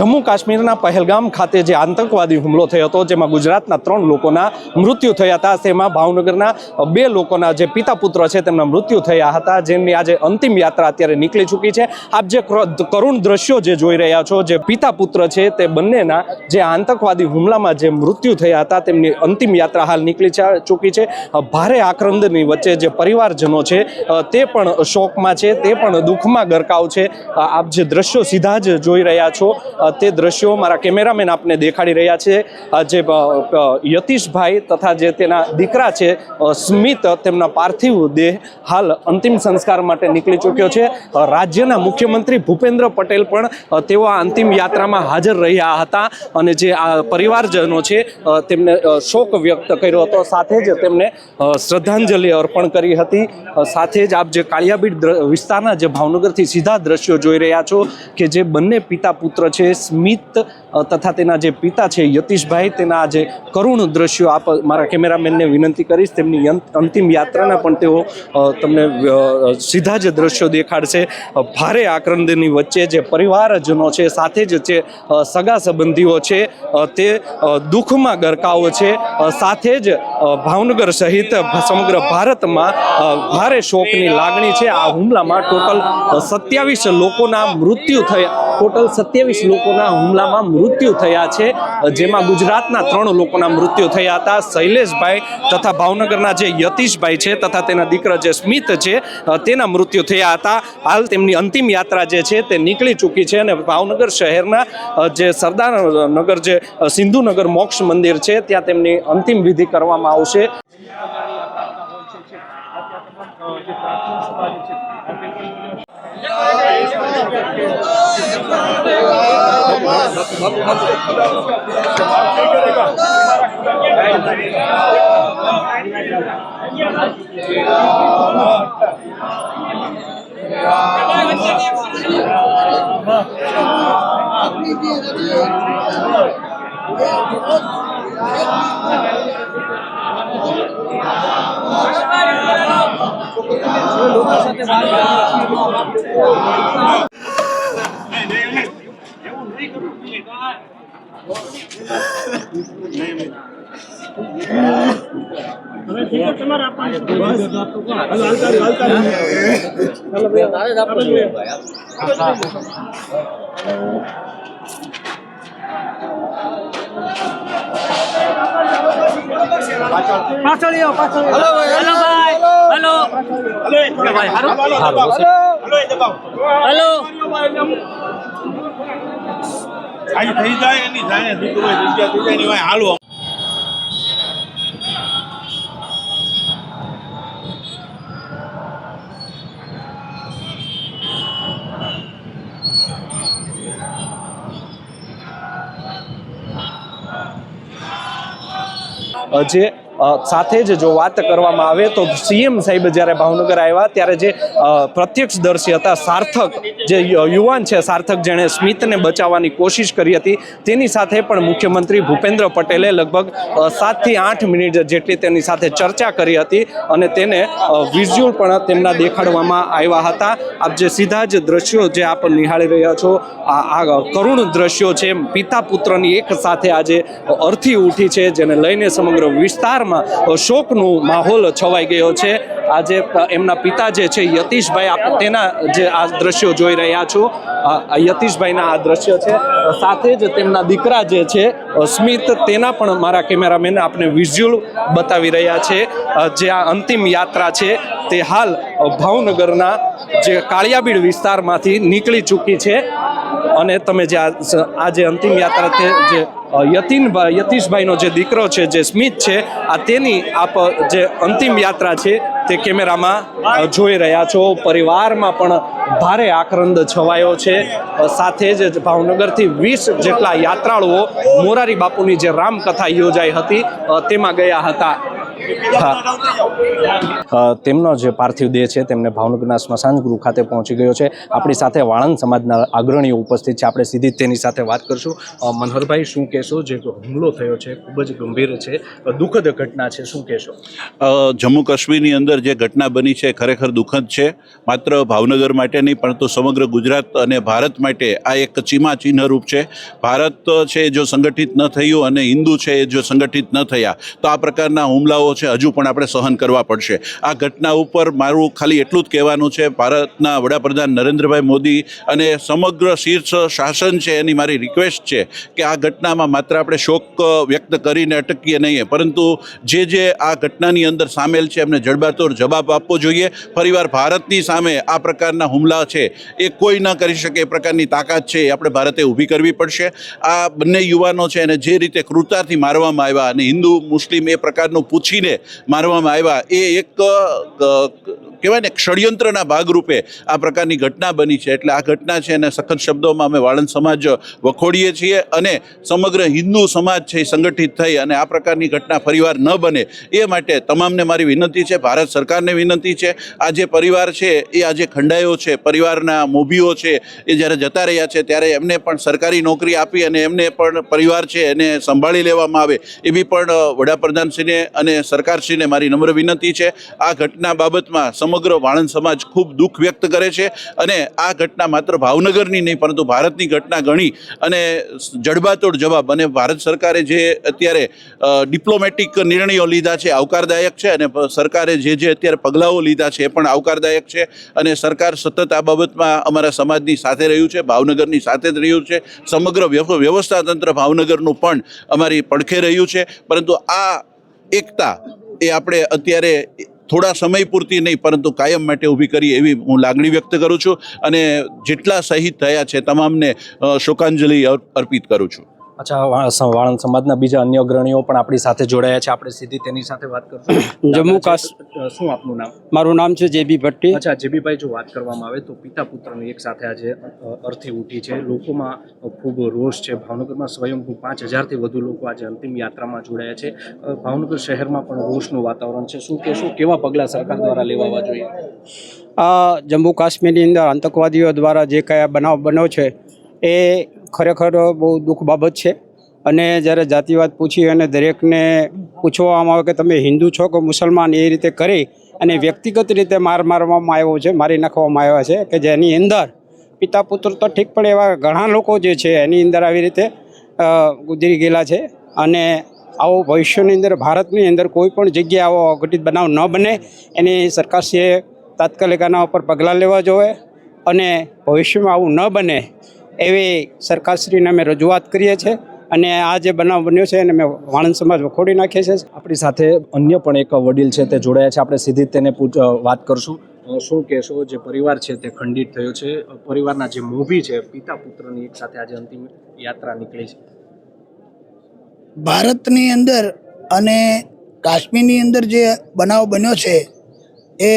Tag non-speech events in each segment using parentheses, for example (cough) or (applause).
જમ્મુ કાશ્મીરના પહેલગામ ખાતે જે આતંકવાદી હુમલો થયો હતો, જેમાં ગુજરાતના ત્રણ લોકોના મૃત્યુ થયા હતા. તેમાં ભાવનગરના બે લોકોના જે પિતા પુત્ર છે, તેમના મૃત્યુ થયા હતા. જેમની આજે અંતિમ યાત્રા અત્યારે નીકળી ચૂકી છે. આપ જે કરુણ દ્રશ્યો જે જોઈ રહ્યા છો, જે પિતા પુત્ર છે, તે બંનેના જે આતંકવાદી હુમલામાં જે મૃત્યુ થયા હતા, તેમની અંતિમ યાત્રા હાલ નીકળી ચૂકી છે. ભારે આક્રંદની વચ્ચે જે પરિવારજનો છે તે પણ શોકમાં છે, તે પણ દુઃખમાં ગરકાવ છે. આપ જે દ્રશ્યો સીધા જ જોઈ રહ્યા છો તે દ્રશ્યો મારા કેમેરામેન આપને દેખાડી રહ્યા છે. જે યતીશભાઈ તથા જે તેના દીકરા છે સ્મિત, તેમના પાર્થિવ દેહ હાલ અંતિમ સંસ્કાર માટે નીકળી ચૂક્યો છે. રાજ્યના મુખ્યમંત્રી ભૂપેન્દ્ર પટેલ પણ તેઓ આ અંતિમ યાત્રામાં હાજર રહ્યા હતા અને જે આ પરિવારજનો છે તેમને શોક વ્યક્ત કર્યો હતો. સાથે જ તેમને શ્રદ્ધાંજલિ અર્પણ કરી હતી. સાથે જ આપ જે કાળિયાબીડ વિસ્તારના જે ભાવનગરથી સીધા દ્રશ્યો જોઈ રહ્યા છો કે જે બંને પિતા પુત્ર છે સ્મિત તથા તેના જે પિતા છે યતીશભાઈ, તેના જે કરુણ દ્રશ્યો આપ મારા કેમેરામેનને વિનંતી કરીશ. તેમની અંતિમ યાત્રાના પણ તેઓ તમને સીધા જ દ્રશ્યો દેખાડશે. ભારે આક્રંદની વચ્ચે જે પરિવારજનો છે, સાથે જ જે સગા સંબંધીઓ છે તે દુઃખમાં ગરકાવો છે. સાથે જ ભાવનગર સહિત સમગ્ર ભારતમાં ભારે શોકની લાગણી છે. આ હુમલામાં ટોટલ સત્યાવીસ લોકોના મૃત્યુ થયા. ટોટલ સત્યાવીસ લોકોના હુમલામાં મૃત્યુ થયા છે. જેમાં ગુજરાતના ત્રણ લોકોના મૃત્યુ થયા હતા. શૈલેષભાઈ તથા ભાવનગરના જે યતીશભાઈ છે તથા તેના દીકરા જે સ્મિત છે તેના મૃત્યુ થયા હતા. હાલ તેમની અંતિમ યાત્રા જે છે તે નીકળી ચૂકી છે અને ભાવનગર શહેરના જે સરદાર નગર જે સિંધુનગર મોક્ષ મંદિર છે, ત્યાં તેમની અંતિમ વિધિ કરવામાં આવશે. Yeah. પાછળ પાછળ હલો હલો ભાઈ. હલો. હલો. આજ થઈ જાય એની જાય દીકરો જગ્યા થઈ જાય એની જે સાથે જ જો વાત કરવામાં આવે તો સીએમ સાહેબ જ્યારે ભાવનગર આવ્યા ત્યારે જે પ્રત્યક્ષદર્શી હતા, સાર્થક જે યુવાન છે, સાર્થક જેણે સ્મિતને બચાવવાની કોશિશ કરી હતી. તેની સાથે પણ મુખ્યમંત્રી ભૂપેન્દ્ર પટેલે લગભગ સાતથી આઠ મિનિટ જેટલી તેની સાથે ચર્ચા કરી હતી અને તેને વિઝ્યુઅલ પણ તેમના દેખાડવામાં આવ્યા હતા. આપ જે સીધા જ દ્રશ્યો જે આપ નિહાળી રહ્યા છો, આ કરુણ દ્રશ્યો છે, પિતા પુત્રની એક સાથે આજે અર્થી ઉઠી છે, જેને લઈને સમગ્ર વિસ્તારમાં શોકનો માહોલ છવાઈ ગયો છે. આજે એમના પિતા જે છે યતીશભાઈ, આપ તેના જે આ દ્રશ્યો જોઈ રહ્યા છો. યતીશભાઈના આ દ્રશ્ય છે. સાથે જ તેમના દીકરા જે છે સ્મિત, તેના પણ મારા કેમેરામેન આપણે વિઝ્યુઅલ બતાવી રહ્યા છે. જે આ અંતિમ યાત્રા છે, તે હાલ ભાવનગરના જે કાળિયાબીડ વિસ્તારમાંથી નીકળી ચૂકી છે. અને તમે જે આ જે અંતિમ યાત્રા તે જે યતીનભાઈ યતીશભાઈનો જે દીકરો છે, જે સ્મિત છે, આ તેની આપ જે અંતિમ યાત્રા છે તે કેમેરામાં જોઈ રહ્યા છો. પરિવારમાં પણ ભારે આક્રંદ છવાયો છે. સાથે જ ભાવનગરથી વીસ જેટલા યાત્રાળુઓ મોરારી બાપુની જે રામકથા યોજાઈ હતી તેમાં ગયા હતા. તેમનો જે પાર્થિવ દેહ છે, તેમને ભાવનગરના સ્મશાન ગૃહ ખાતે પહોંચી ગયો છે. આપણી સાથે વાણંદ સમાજના અગ્રણીઓ ઉપસ્થિત છે. આપણે સીધી તેની સાથે વાત કરશું. મનોહરભાઈ, શું કહેશો? જે હુમલો થયો છે, ખૂબ જ ગંભીર છે દુઃખદ ઘટના છે, શું કહેશો? જમ્મુ કાશ્મીરની અંદર જે ઘટના બની છે, ખરેખર દુઃખદ છે. માત્ર ભાવનગર માટે નહીં પરંતુ સમગ્ર ગુજરાત અને ભારત માટે આ એક ચીમા ચિહ્નરૂપ છે. ભારત છે, જો સંગઠિત ન થયું અને હિન્દુ છે, એ જો સંગઠિત ન થયા, તો આ પ્રકારના હુમલાઓ છે, હજુ પણ આપણે સહન કરવા પડશે. આ ઘટના ઉપર મારું ખાલી એટલું જ કહેવાનું છે, ભારતના વડાપ્રધાન નરેન્દ્રભાઈ મોદી અને સમગ્ર શીર્ષ શાસન છે એની મારી રિક્વેસ્ટ છે કે આ ઘટનામાં માત્ર આપણે શોક વ્યક્ત કરીને અટકીએ નહીં. પરંતુ જે જે આ ઘટનાની અંદર સામેલ છે, એમને જડબાતોડ જવાબ આપવો જોઈએ. ફરીવાર ભારતની સામે આ પ્રકારના હુમલા છે, એ કોઈ ન કરી શકે, એ પ્રકારની તાકાત છે, એ આપણે ભારતે ઊભી કરવી પડશે. આ બંને યુવાનો છે, એને જે રીતે ક્રૂરતાથી મારવામાં આવ્યા અને હિન્દુ, મુસ્લિમ એ પ્રકારનું પૂછીને મારવામાં આવ્યા. એ એક કહેવાય ને, ષડયંત્રના ભાગરૂપે આ પ્રકારની ઘટના બની છે. એટલે આ ઘટના છે એને સખત શબ્દોમાં અમે વાળંદ સમાજ વખોડીએ છીએ અને સમગ્ર હિન્દુ સમાજ છે એ સંગઠિત થઈ અને આ પ્રકારની ઘટના ફરીવાર ન બને એ માટે તમામને મારી વિનંતી છે, ભારત સરકારને વિનંતી છે. આ જે પરિવાર છે એ આજે ખંડાયો છે, પરિવારના મોભીઓ છે એ જ્યારે જતા રહ્યા છે ત્યારે એમને પણ સરકારી નોકરી આપી અને એમને પણ પરિવાર છે એને સંભાળી લેવામાં આવે એવી પણ વડાપ્રધાનશ્રીને અને સરકારશ્રીને મારી નમ્ર વિનંતી છે. આ ઘટના બાબતમાં સમગ્ર વાણંદ સમાજ ખૂબ દુઃખ વ્યક્ત કરે છે અને આ ઘટના માત્ર ભાવનગરની નહીં, પરંતુ ભારતની ઘટના ગણી અને જડબાતોડ જવાબ અને ભારત સરકારે જે અત્યારે ડિપ્લોમેટિક નિર્ણયો લીધા છે આવકારદાયક છે અને સરકારે જે જે અત્યારે પગલાઓ લીધા છે એ પણ આવકારદાયક છે અને સરકાર સતત આ બાબતમાં અમારા સમાજની સાથે રહ્યું છે, ભાવનગરની સાથે જ રહ્યું છે, સમગ્ર વ્યવ- વ્યવસ્થા તંત્ર ભાવનગરનું પણ અમારી પડખે રહ્યું છે, પરંતુ આ એકતા એ આપણે અત્યારે થોડા સમય પૂરતી નહીં, પરંતુ કાયમ માટે ઊભી કરી એવી હું લાગણી વ્યક્ત કરું છું અને જેટલા શહીદ થયા છે, તમામને શોકાંજલિ અર્પિત કરું છું. અચ્છા વા- વાળંદ સમાજના બીજા અન્ય અગ્રણીઓ પણ આપણી સાથે જોડાયા છે. આપણે સીધી તેની સાથે વાત કરશું. (coughs) જમ્મુ દાદા કાશ- છે, અ, શું આપનું નામ? મારું નામ છે જેબી ભટ્ટી. અચ્છા જેબીભાઈ જો વાત કરવામાં આવે તો પિતા પુત્રની એક સાથે આજે અર્થી ઉઠી છે. લોકોમાં ખૂબ રોષ છે. ભાવનગરમાં સ્વયંભૂ પાંચ હજારથી વધુ લોકો આજે અંતિમ યાત્રામાં જોડાયા છે. ભાવનગર શહેરમાં પણ રોષનું વાતાવરણ છે. શું કહેશું કેવા પગલાં સરકાર દ્વારા લેવાવા જોઈએ? આ જમ્મુ કાશ્મીરની અંદર આતંકવાદીઓ દ્વારા જે કયા બનાવ બન્યો છે એ ખરેખર બહુ દુઃખ બાબત છે. અને જ્યારે જાતિવાદ પૂછી અને દરેકને પૂછવામાં આવે કે તમે હિન્દુ છો કે મુસલમાન, એ રીતે કરી અને વ્યક્તિગત રીતે માર મારવામાં આવ્યો છે, મારી નાખવામાં આવ્યા છે કે જેની અંદર પિતા પુત્ર તો ઠીક પણ એવા ઘણા લોકો જે છે એની અંદર આવી રીતે ગુજરી ગયેલા છે. અને આવો ભવિષ્યની અંદર, ભારતની અંદર કોઈ પણ જગ્યાએ આવો અઘટિત બનાવ ન બને. એની સરકારશ્રીએ તાત્કાલિક આના ઉપર પગલાં લેવા જોઈએ અને ભવિષ્યમાં આવું ન બને એવી સરકારશ્રીને અમે રજૂઆત કરીએ છીએ અને આ જે બનાવ બન્યો છે એને મેં વાણંદ સમાજ વખોડી નાખીએ છીએ. આપણી સાથે અન્ય પણ એક વડીલ છે તે જોડાયા છે. આપણે સીધી તેને વાત કરશું. શું કહેશો? જે પરિવાર છે તે ખંડિત થયો છે. પરિવારના જે મૂવી છે પિતા પુત્રની એક સાથે આજે અંતિમ યાત્રા નીકળી છે. ભારતની અંદર અને કાશ્મીરની અંદર જે બનાવ બન્યો છે એ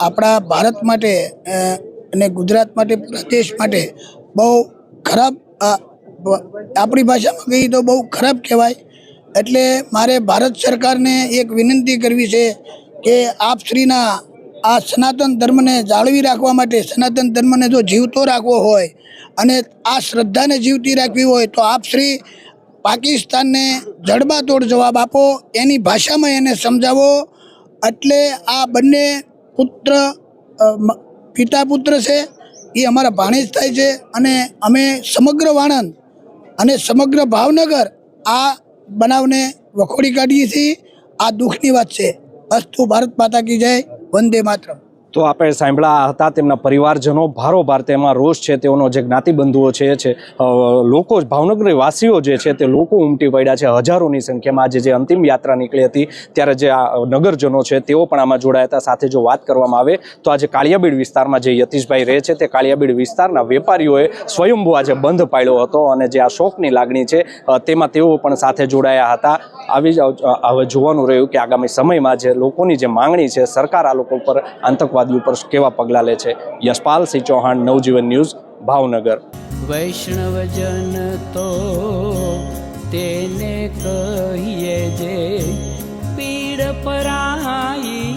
આપણા ભારત માટે અને ગુજરાત માટે પ્રદેશ માટે બહુ ખરાબ આપણી ભાષામાં કહીએ તો બહુ ખરાબ કહેવાય. એટલે મારે ભારત સરકારને એક વિનંતી કરવી છે કે આપ શ્રીના આ સનાતન ધર્મને જાળવી રાખવા માટે, સનાતન ધર્મને જો જીવતો રાખવો હોય અને આ શ્રદ્ધાને જીવતી રાખવી હોય, તો આપ શ્રી પાકિસ્તાનને જડબાતોડ જવાબ આપો, એની ભાષામાં એને સમજાવો. એટલે આ બંને પુત્ર પિતા પુત્ર છે એ અમારા ભાણેજ થાય છે અને અમે સમગ્ર વાણંદ અને સમગ્ર ભાવનગર આ બનાવને વખોડી કાઢીએ છીએ. આ દુઃખની વાત છે. અસ્તુ ભારત માતા કી જય. વંદે માતરમ. તો આપણે સાંભળ્યા હતા તેમના પરિવારજનો. ભારોભાર તેમાં રોષ છે, તેઓનો જે જ્ઞાતિબંધુઓ છે છે લોકો ભાવનગર વાસીઓ જે છે, તે લોકો ઉમટી પડ્યા છે હજારોની સંખ્યામાં. આજે જે અંતિમ યાત્રા નીકળી હતી, ત્યારે જે આ નગરજનો છે, તેઓ પણ આમાં જોડાયા હતા. સાથે જો વાત કરવામાં આવે, તો આજે કાળિયાબીડ વિસ્તારમાં જે યતીશભાઈ રહે છે, તે કાળિયાબીડ વિસ્તારના વેપારીઓએ સ્વયંભૂ આજે બંધ પાડ્યો હતો. અને જે આ શોકની લાગણી છે તેમાં તેઓ પણ સાથે જોડાયા હતા. આવી જ જોવાનું રહ્યું કે આગામી સમયમાં જે લોકોની જે માંગણી છે, સરકાર આ લોકો ઉપર આતંકવાદીઓ ઉપર કેવા પગલાં લે છે? યશપાલસિંહ ચૌહાણ, નવજીવન ન્યૂઝ, ભાવનગર. વૈષ્ણવજન તો તેને કહીએ જે પીડ પરાઈ